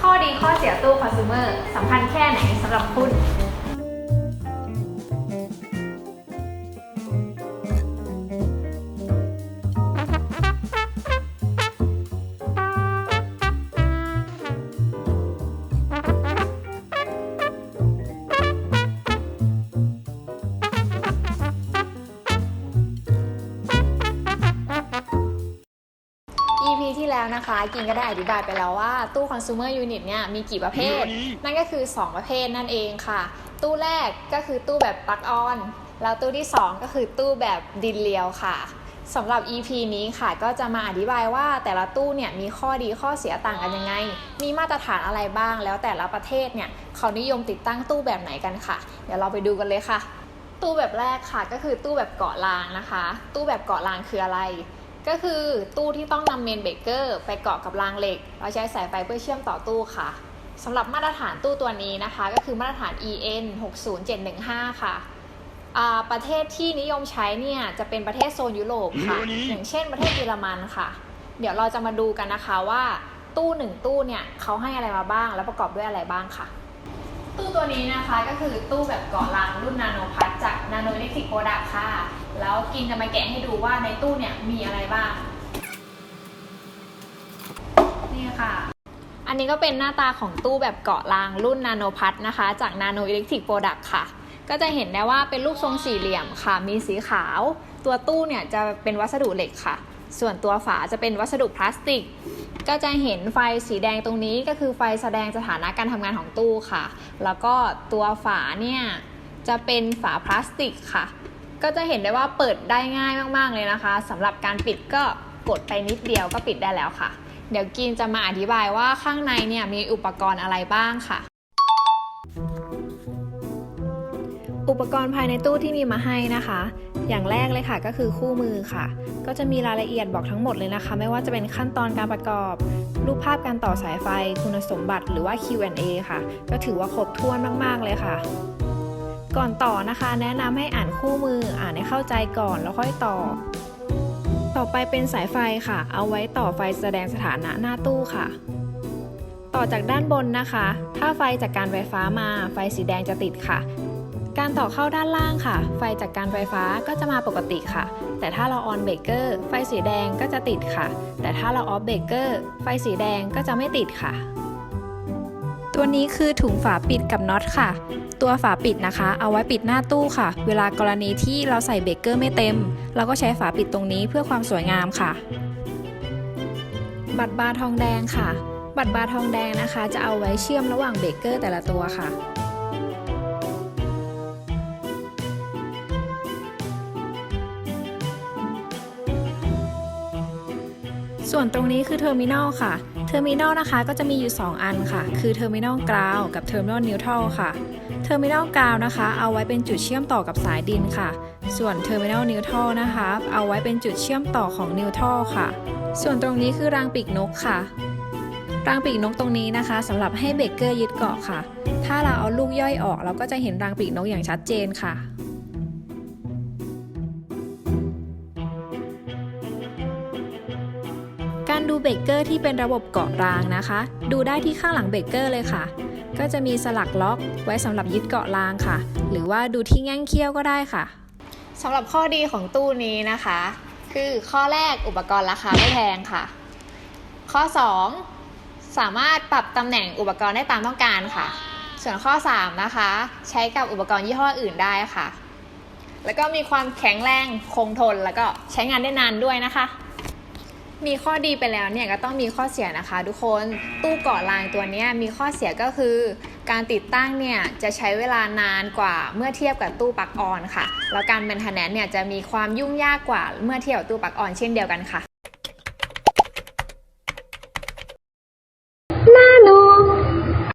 ข้อดีข้อเสียตู้คอน sumer สำคัญแค่ไหนสำหรับคุณ EP ที่แล้วนะคะ กินก็ได้อธิบายไปแล้วว่าตู้ consumer unit เนี่ยมีกี่ประเภท นั่นก็คือ 2 ประเภทนั่นเองค่ะ ตู้แรกก็คือตู้แบบปลั๊กออน แล้วตู้ที่ 2 ก็คือตู้แบบดินเลียวค่ะสำหรับ EP นี้ค่ะก็จะมาอธิบายว่าแต่ละตู้เนี่ยมีข้อดีข้อเสียต่างกันยังไง มีมาตรฐานอะไรบ้าง แล้วแต่ละประเทศเนี่ยเขานิยมติดตั้งตู้แบบไหนกันค่ะ เดี๋ยวเราไปดูกันเลยค่ะ ตู้แบบแรกค่ะก็คือตู้แบบเกาะรางนะคะ ตู้แบบเกาะรางคืออะไร ก็คือตู้ที่ต้องนำเมนเบรกเกอร์ไปเกาะกับรางเหล็ก เราใช้สายไฟเพื่อเชื่อมต่อตู้ค่ะสำหรับมาตรฐานตู้ตัวนี้นะคะ ก็คือมาตรฐาน EN 60715 ค่ะอ่าประเทศที่นิยมใช้เนี่ยจะเป็นประเทศโซนยุโรปค่ะ อย่างเช่นประเทศเยอรมันค่ะ เดี๋ยวเราจะมาดูกันนะคะว่าตู้หนึ่งตู้เนี่ยเขาให้อะไรมาบ้าง แล้วประกอบด้วยอะไรบ้างค่ะ ตู้ตัวนี้นะคะก็คือตู้แบบเกาะรางรุ่นนาโนพัทจากนาโนอิเล็กทริกโปรดักค่ะ แล้วกินจะมาแกะให้ดูว่าในตู้เนี่ยมีอะไรบ้าง นี่ค่ะ อันนี้ก็เป็นหน้าตาของตู้แบบเกาะรางรุ่นนาโนพัทนะคะ จากนาโนอิเล็กทริกโปรดักค่ะ ก็จะเห็นได้ว่าเป็นรูปทรงสี่เหลี่ยมค่ะ มีสีขาว ตัวตู้เนี่ยจะเป็นวัสดุเหล็กค่ะ ส่วนตัวฝาจะเป็นวัสดุพลาสติก ก็จะเห็นไฟสีแดงตรงนี้ก็คือไฟแสดงสถานะการทำงานของตู้ค่ะ แล้วก็ตัวฝาเนี่ยจะเป็นฝาพลาสติกค่ะ ก็จะเห็นได้ว่าเปิดได้ง่ายมากๆเลยนะคะสำหรับการปิดก็กดไปนิดเดียวก็ปิดได้แล้วค่ะ เดี๋ยวกินจะมาอธิบายว่าข้างในเนี่ยมีอุปกรณ์อะไรบ้างค่ะ อุปกรณ์ภายในตู้ที่มีมาให้นะคะ อย่างแรกเลยค่ะก็คือคู่มือค่ะ ก็จะมีรายละเอียดบอกทั้งหมดเลยนะคะ ไม่ว่าจะเป็นขั้นตอนการประกอบ รูปภาพการต่อสายไฟ คุณสมบัติหรือว่า Q&A ค่ะ ก็ถือว่าครบถ้วนมาก ๆ เลยค่ะ ก่อนต่อนะคะ แนะนำให้อ่านคู่มืออ่านให้เข้าใจก่อนแล้วค่อยต่อ ต่อไปเป็นสายไฟค่ะ เอาไว้ต่อไฟแสดงสถานะหน้าตู้ค่ะต่อจากด้านบนนะคะ ถ้าไฟจากการไฟฟ้ามา ไฟสีแดงจะติดค่ะ การต่อเข้าด้านล่างค่ะ ไฟจากการไฟฟ้าก็จะมาปกติค่ะ แต่ถ้าเราออนเบรกเกอร์ไฟสีแดงก็จะติดค่ะ แต่ถ้าเราออฟเบรกเกอร์ไฟสีแดงก็จะไม่ติดค่ะ ตัวนี้คือถุงฝาปิดกับน็อตค่ะ ตัวฝาปิดนะคะ เอาไว้ปิดหน้าตู้ค่ะ เวลากรณีที่เราใส่เบรกเกอร์ไม่เต็ม เราก็ใช้ฝาปิดตรงนี้เพื่อความสวยงามค่ะ บัตรบาร์ทองแดงค่ะ บัตรบาร์ทองแดงนะคะ จะเอาไว้เชื่อมระหว่างเบรกเกอร์แต่ละตัวค่ะ ส่วนตรงนี้คือเทอร์มินอลค่ะ เทอร์มินอลนะคะก็จะมีอยู่ 2 อันค่ะ คือเทอร์มินอลกราวกับเทอร์มินอลนิวทรัลค่ะเทอร์มินอลกราวนะคะ เอาไว้เป็นจุดเชื่อมต่อกับสายดินค่ะ ส่วนเทอร์มินอลนิวทรัลนะคะ เอาไว้เป็นจุดเชื่อมต่อของนิวทรัลค่ะ ส่วนตรงนี้คือรางปีกนกค่ะ รางปีกนกตรงนี้นะคะสำหรับให้เบเกอร์ยึดเกาะค่ะ ถ้าเราเอาลูกย่อยออกเราก็จะเห็นรางปีกนกอย่างชัดเจนค่ะ ดูเบเกอร์ที่เป็นระบบเกาะรางนะคะ ดูได้ที่ข้างหลังเบเกอร์เลยค่ะ ก็จะมีสลักล็อกไว้สำหรับยึดเกาะรางค่ะ หรือว่าดูที่แง่งเขี้ยวก็ได้ค่ะสำหรับข้อดีของตู้นี้นะคะ คือข้อแรกอุปกรณ์ราคาไม่แพงค่ะ ข้อ 2 สามารถปรับตำแหน่งอุปกรณ์ได้ตามต้องการค่ะ ส่วนข้อ 3 นะคะ ใช้กับอุปกรณ์ยี่ห้ออื่นได้ค่ะ แล้วก็มีความแข็งแรงคงทนแล้วก็ใช้งานได้นานด้วยนะคะ มีข้อดีไปแล้วเนี่ยก็ต้องมีข้อเสียนะคะ ทุกคนตู้เกาะรางตัวนี้มีข้อเสียก็คือ การติดตั้งเนี่ยจะใช้เวลานานกว่าเมื่อเทียบกับตู้ปลั๊กออนค่ะ แล้วการแมนเทนแนนเนี่ยจะมีความยุ่งยากกว่าเมื่อเทียบกับตู้ปลั๊กออนเช่นเดียวกันค่ะ